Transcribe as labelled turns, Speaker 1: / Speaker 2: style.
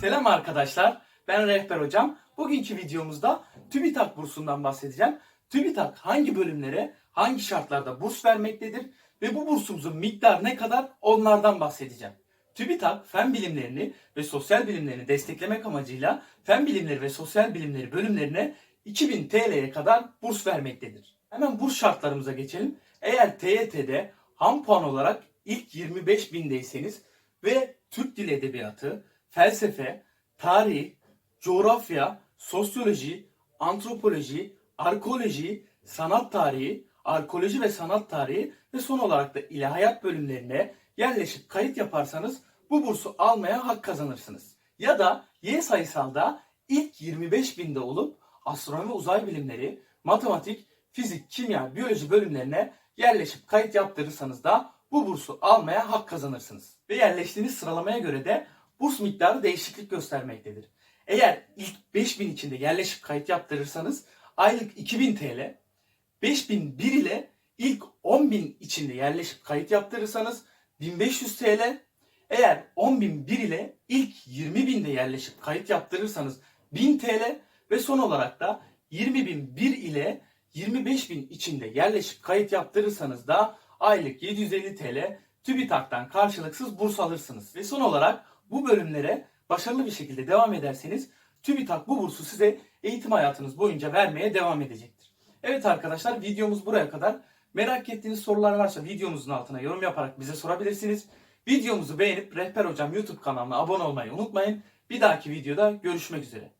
Speaker 1: Selam arkadaşlar. Ben Rehber Hocam. Bugünkü videomuzda TÜBİTAK bursundan bahsedeceğim. TÜBİTAK hangi bölümlere, hangi şartlarda burs vermektedir ve bu bursumuzun miktarı ne kadar onlardan bahsedeceğim. TÜBİTAK fen bilimlerini ve sosyal bilimlerini desteklemek amacıyla fen bilimleri ve sosyal bilimleri bölümlerine 2000 TL'ye kadar burs vermektedir. Hemen burs şartlarımıza geçelim. Eğer TYT'de ham puan olarak ilk 25 bindeyseniz ve Türk Dili Edebiyatı, felsefe, tarih, coğrafya, sosyoloji, antropoloji, arkeoloji, sanat tarihi, arkeoloji ve sanat tarihi ve son olarak da ilahiyat bölümlerine yerleşip kayıt yaparsanız bu bursu almaya hak kazanırsınız. Ya da Y sayısalda ilk 25 binde olup astronomi uzay bilimleri, matematik, fizik, kimya, biyoloji bölümlerine yerleşip kayıt yaptırırsanız da bu bursu almaya hak kazanırsınız. Ve yerleştiğiniz sıralamaya göre de burs miktarı değişiklik göstermektedir. Eğer ilk 5000 içinde yerleşip kayıt yaptırırsanız aylık 2000 TL, 5001 ile ilk 10.000 içinde yerleşip kayıt yaptırırsanız 1500 TL, eğer 10.001 ile ilk 20.000'de yerleşip kayıt yaptırırsanız 1000 TL ve son olarak da 20.001 ile 25.000 içinde yerleşip kayıt yaptırırsanız da aylık 750 TL TÜBİTAK'tan karşılıksız burs alırsınız. Ve son olarak bu bölümlere başarılı bir şekilde devam ederseniz TÜBİTAK bu bursu size eğitim hayatınız boyunca vermeye devam edecektir. Evet arkadaşlar videomuz buraya kadar. Merak ettiğiniz sorular varsa videomuzun altına yorum yaparak bize sorabilirsiniz. Videomuzu beğenip Rehber Hocam YouTube kanalına abone olmayı unutmayın. Bir dahaki videoda görüşmek üzere.